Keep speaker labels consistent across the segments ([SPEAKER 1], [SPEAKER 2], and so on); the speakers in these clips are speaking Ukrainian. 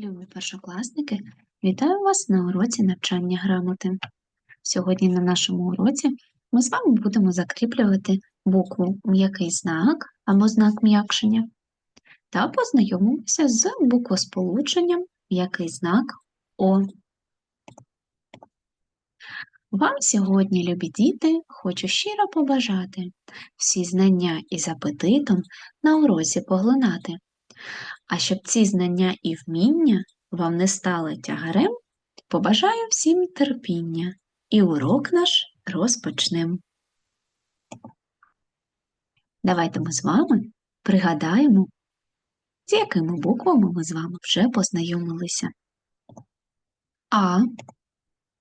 [SPEAKER 1] Любі першокласники, вітаю вас на уроці навчання грамоти. Сьогодні на нашому уроці ми з вами будемо закріплювати букву м'який знак або знак м'якшення та познайомимося з буквосполученням м'який знак О. Вам сьогодні, любі діти, хочу щиро побажати всі знання із апетитом на уроці поглинати. А щоб ці знання і вміння вам не стали тягарем, побажаю всім терпіння і урок наш розпочнемо. Давайте ми з вами пригадаємо, з якими буквами ми з вами вже познайомилися. А,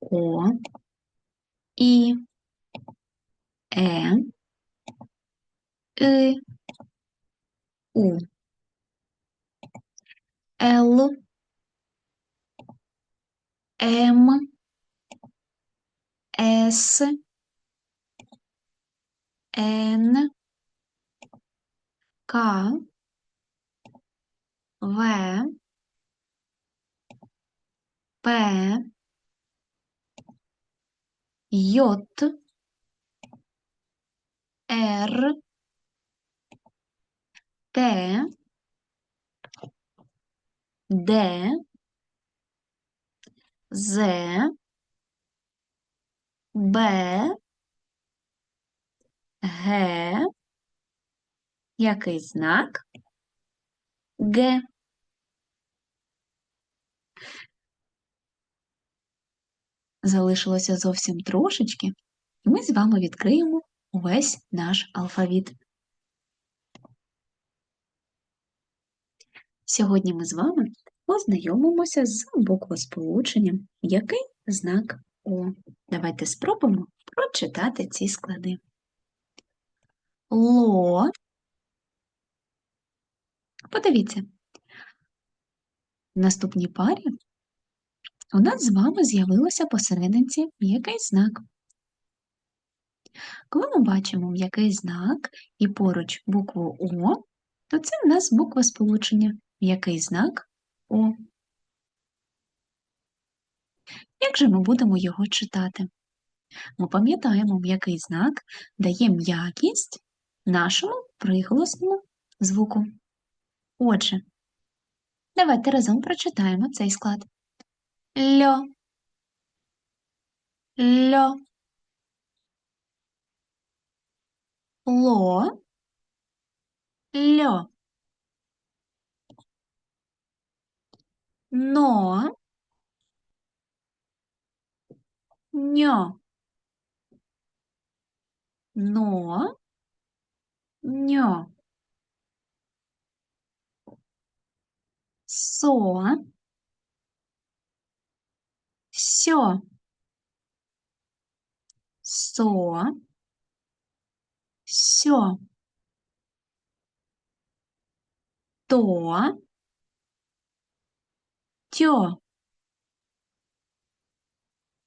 [SPEAKER 1] О, І, Е, И, У. Л, М, С, Н, К, В, П, Й, Р, Т, Д, З, Б, Г, який знак? Г. Залишилося зовсім трошечки, і ми з вами відкриємо увесь наш алфавіт. Сьогодні ми з вами познайомимося з буквосполученням, який знак О. Давайте спробуємо прочитати ці склади. Ло. Подивіться. В наступній парі у нас з вами з'явилося посерединці м'який знак. Коли ми бачимо м'який знак і поруч букву О, то це в нас буква сполучення М'який знак О. Як же ми будемо його читати? Ми пам'ятаємо, м'який знак дає м'якість нашому приголосному звуку. Отже, давайте разом прочитаємо цей склад. Льо, льо, ло, льо. но, не, но, не, со, все, со, все, то, тё,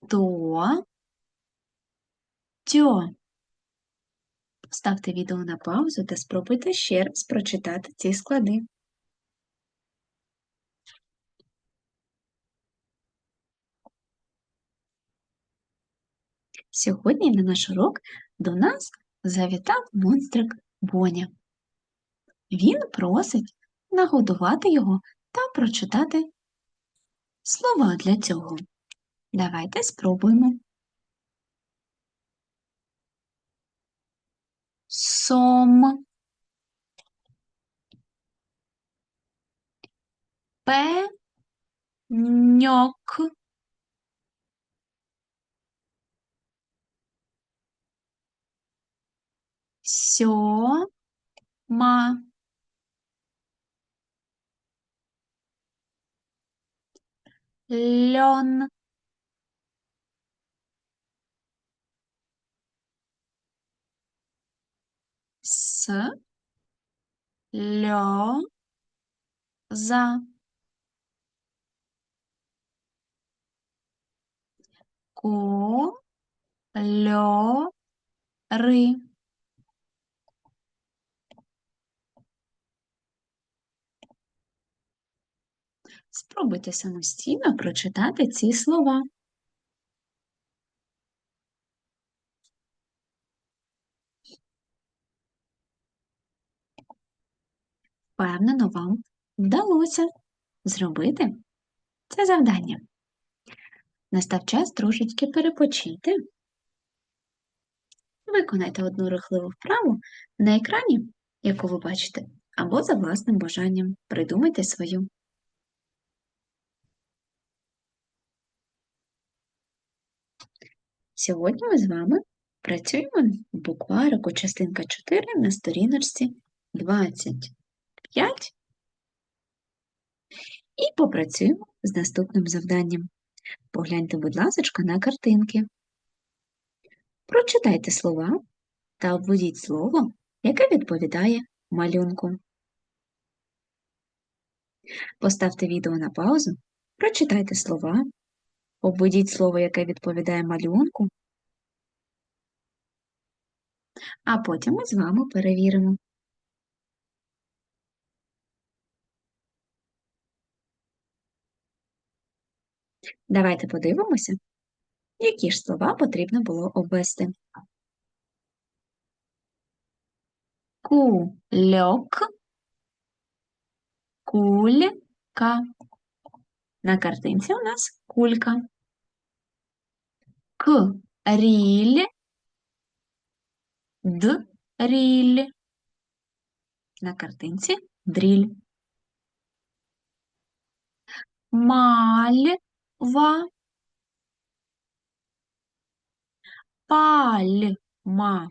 [SPEAKER 1] то, тьо. Ставте відео на паузу та спробуйте ще раз прочитати ці склади. Сьогодні на наш урок до нас завітав монстрик Боня. Він просить нагодувати його та прочитати слова для цього. Давайте спробуємо. Сом. Пеньок. Сьома. Льон. С. Льо. За. Ко. Льо. Ри. Спробуйте самостійно прочитати ці слова. Впевнено, вам вдалося зробити це завдання. Настав час трошечки перепочити. Виконайте одну рухливу вправу на екрані, яку ви бачите, або за власним бажанням. Придумайте свою. Сьогодні ми з вами працюємо в букварику частинка 4 на сторіночці 25 і попрацюємо з наступним завданням. Погляньте, будь ласка, на картинки. Прочитайте слова та обведіть слово, яке відповідає малюнку. Поставте відео на паузу, прочитайте слова, обведіть слово, яке відповідає малюнку, а потім ми з вами перевіримо. Давайте подивимося, які ж слова потрібно було обвести. Кульок, кулька. На картинці у нас кулька. Кріль, дріль. На картинці дріль. Мальва, пальма.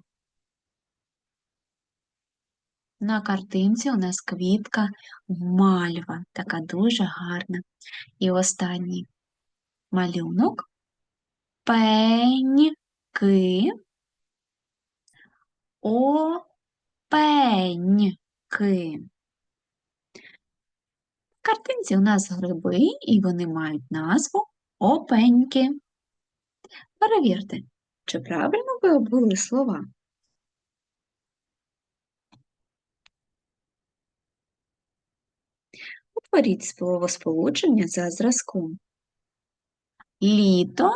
[SPEAKER 1] На картинці у нас квітка мальва, така дуже гарна. І останній малюнок пеньки, опеньки. В картинці у нас гриби, і вони мають назву опеньки. Перевірте, чи правильно ви обвели слова? Утворіть словосполучення за зразком. Літо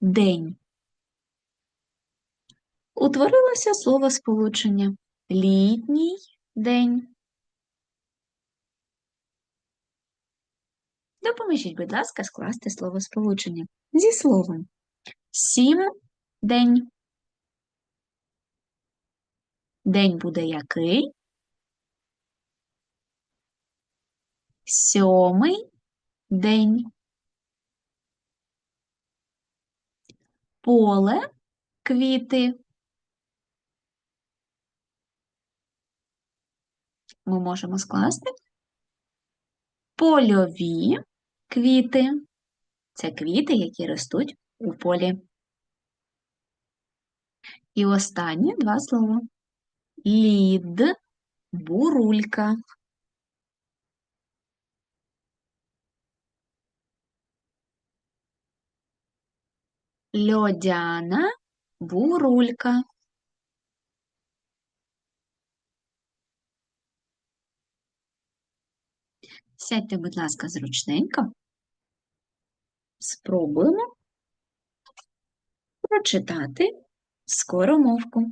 [SPEAKER 1] день. Утворилося словосполучення літній день. Допоможіть, будь ласка, скласти словосполучення зі словом сім день. День буде який? Сьомий день. Поле квіти. Ми можемо скласти польові квіти. Це квіти, які ростуть у полі. І останні два слова. Лід, бурулька. Льодяна бурулька. Сядьте, будь ласка, зручненько. Спробуємо прочитати скоромовку.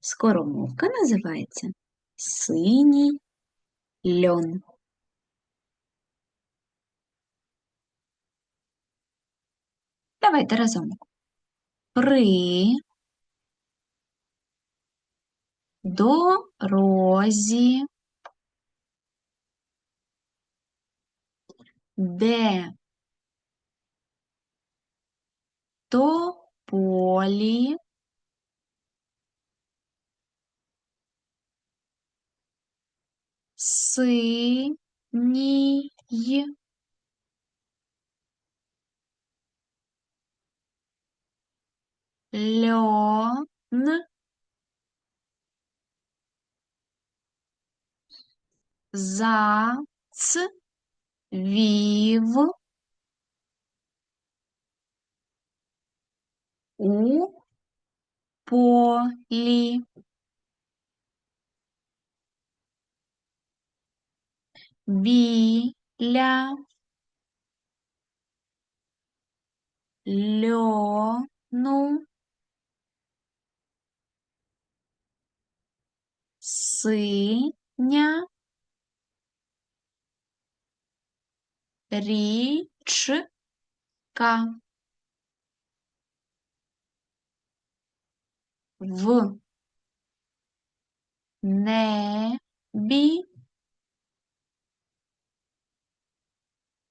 [SPEAKER 1] Скоромовка називається синій льон. Давайте разом. При дорозі, де? Тополі. Синій льон зацвів у. Полі. ля, льо, синя, річка. В небі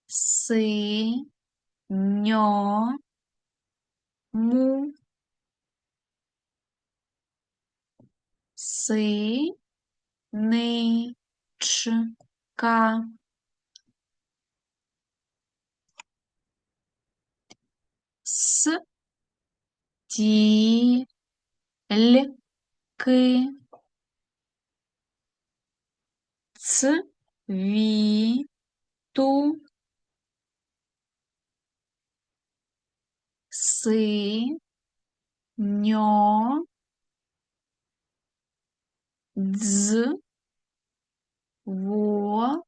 [SPEAKER 1] синьому синичка. С тільки цвіту синьо дзвону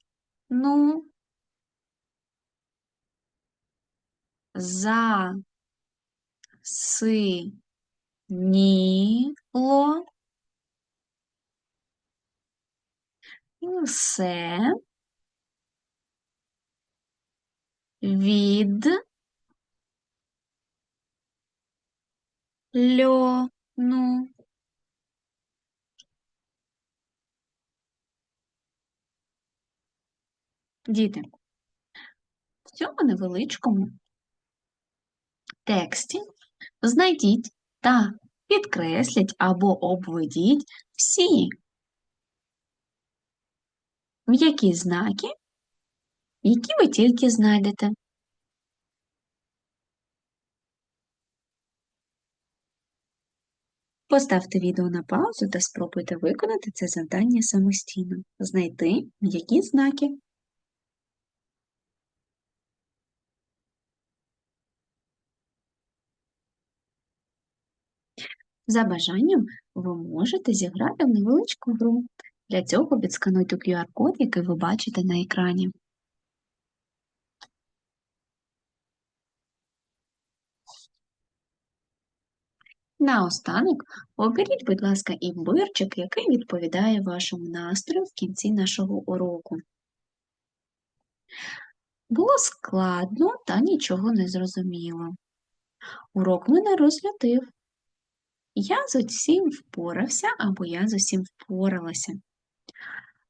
[SPEAKER 1] за. Синіло все від льону. Діти, в цьому невеличкому тексті знайдіть та підкресліть або обведіть всі м'які знаки, які ви тільки знайдете. Поставте відео на паузу та спробуйте виконати це завдання самостійно. Знайти м'які знаки. За бажанням ви можете зіграти в невеличку гру. Для цього відскануйте QR-код, який ви бачите на екрані. Наостанок оберіть, будь ласка, імбирчик, який відповідає вашому настрою в кінці нашого уроку. Було складно та нічого не зрозуміло. Урок мене розлютив. Я з усім впорався або я з усім впоралася.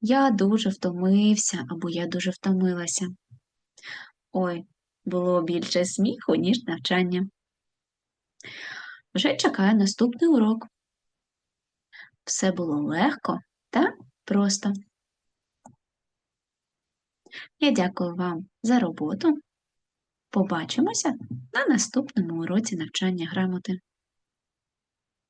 [SPEAKER 1] Я дуже втомився або я дуже втомилася. Ой, було більше сміху, ніж навчання. Вже чекає наступний урок. Все було легко та просто. Я дякую вам за роботу. Побачимося на наступному уроці навчання грамоти.